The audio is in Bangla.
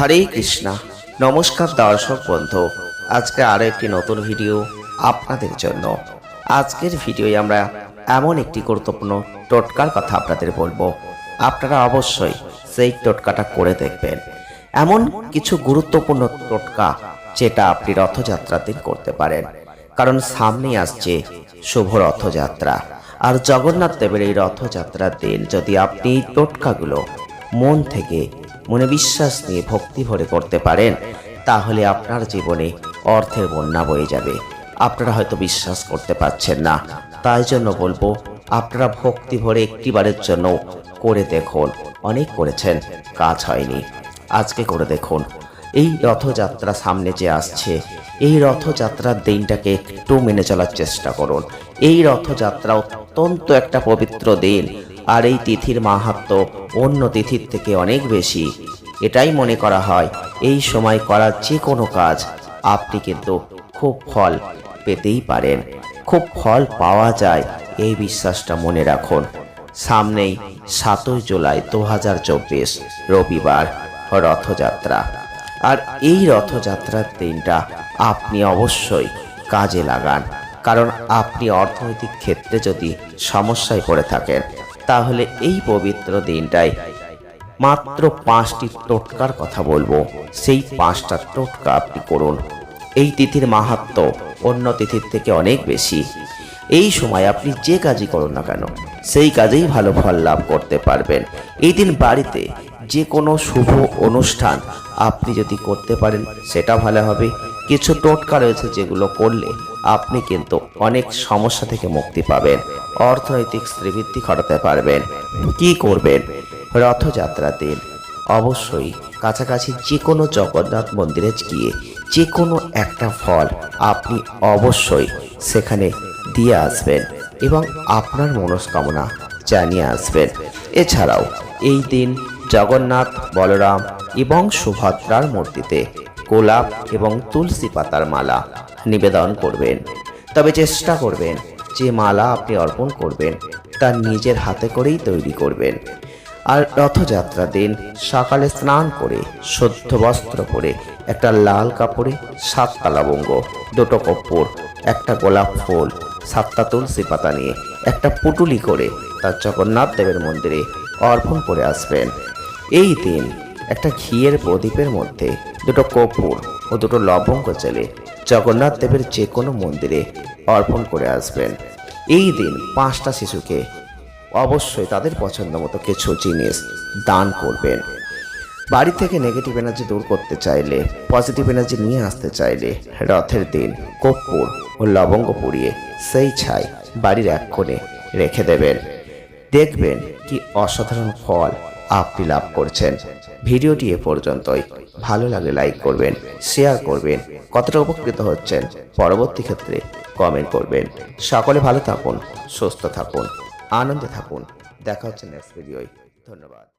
হরে কৃষ্ণা। নমস্কার দর্শক বন্ধু, আজকে আরও একটি নতুন ভিডিও আপনাদের জন্য। আজকের ভিডিওয়ে আমরা এমন একটি গুরুত্বপূর্ণ টোটকার কথা আপনাদের বলব। আপনারা অবশ্যই সেই টোটকাটা করে দেখবেন। এমন কিছু গুরুত্বপূর্ণ টোটকা যেটা আপনি রথযাত্রার দিন করতে পারেন। কারণ সামনেই আসছে শুভ রথযাত্রা। আর জগন্নাথ দেবের এই রথযাত্রার দিন যদি আপনি এই টোটকাগুলো মন থেকে মনে বিশ্বাস নিয়ে ভক্তি ভরে করতে পারেন, তাহলে আপনার জীবনে অর্থের বন্যা বয়ে যাবে। আপনারা হয়তো বিশ্বাস করতে পারছেন না। তাই জন্য বলব, আপনারা ভক্তি ভরে একটিবারের জন্য করে দেখুন। অনেক করেছেন, কাজ হয়নি। আজকে করে দেখুন। এই রথযাত্রা সামনে যে আসছে, এই রথযাত্রার দিনটাকে একটু মেনে চলার চেষ্টা করুন। এই রথযাত্রা অত্যন্ত একটা পবিত্র দিন। আর এই তিথির মাহাত্ম অন্য তিথির থেকে অনেক বেশি। এটাই মনে করা হয়, এই সময় করা যে কোনো কাজ, আপনি কিন্তু খুব ফল পেতেই পারেন। খুব ফল পাওয়া যায়, এই বিশ্বাসটা মনে রাখুন। সামনেই সাতই জুলাই দু হাজার চব্বিশ, রবিবার রথযাত্রা। আর এই রথযাত্রার দিনটা আপনি অবশ্যই কাজে লাগান। কারণ আপনি অর্থনৈতিক ক্ষেত্রে যদি সমস্যায় পড়ে থাকেন তাহলে এই পবিত্র দিনটায় মাত্র পাঁচটি টোটকার কথা বলব। সেই পাঁচটা টোটকা আপনি করুন। এই তিথির মাহাত্ম অন্য তিথির থেকে অনেক বেশি। এই সময় আপনি যে কাজই করুন না কেন, সেই কাজেই ভালো ফল লাভ করতে পারবেন। এই দিন বাড়িতে যে কোনো শুভ অনুষ্ঠান আপনি যদি করতে পারেন, সেটা ভালো হবে। কিছু টোটকা রয়েছে যেগুলো করলে আপনি কিন্তু অনেক সমস্যা থেকে মুক্তি পাবেন, অর্থনৈতিক শ্রীবৃদ্ধি ঘটাতে পারবেন। কি করবেন? রথযাত্রার দিন। অবশ্যই কাছাকাছি যে কোনো জগন্নাথ মন্দিরে গিয়ে যে কোনো একটা ফল আপনি অবশ্যই সেখানে দিয়ে আসবেন এবং আপনার মনস্কামনা জানিয়ে আসবেন। এছাড়াও এই দিন জগন্নাথ, বলরাম এবং সুভদ্রার মূর্তিতে গোলাপ এবং তুলসী পাতার মালা নিবেদন করবেন। তবে চেষ্টা করবেন যে মালা আপনি অর্পণ করবেন, তা নিজের হাতে করেই তৈরি করবেন। আর রথযাত্রা দিন সকালে স্নান করে, শুদ্ধ বস্ত্র পরে, একটা লাল কাপড়ে সাতটা লবঙ্গ দুটো কর্পূর একটা গোলাপ ফুল, সাতটা তুলসী পাতা নিয়ে একটা পুটুলি করে তার জগন্নাথ দেবের মন্দিরে অর্পণ করে আসবেন। এই দিন একটা ঘিয়ের প্রদীপের মধ্যে দুটো কর্পূর ও দুটো লবঙ্গ চেলে জগন্নাথ দেবের যে কোনো মন্দিরে অর্পণ করে আসবেন। এই দিন পাঁচটা শিশুকে অবশ্যই তাদের পছন্দ মতো কিছু জিনিস দান করবেন। বাড়ি থেকে নেগেটিভ এনার্জি দূর করতে চাইলে পজিটিভ এনার্জি নিয়ে আসতে চাইলে রথের দিন কর্পূর ও লবঙ্গ পুড়িয়ে সেই ছাই বাড়ির এক কোণে রেখে দেবেন। দেখবেন কি অসাধারণ ফল আপনি লাভ করছেন। ভিডিওটি এ পর্যন্তই। ভালো লাগলে লাইক করবেন, শেয়ার করবেন, কতটা উপকৃত হচ্ছেন, পরবর্তী ক্ষেত্রে কমেন্ট করবেন। সকলে ভালো থাকুন, সুস্থ থাকুন, আনন্দে থাকুন। দেখা হচ্ছে নেক্সট ভিডিওয়। ধন্যবাদ।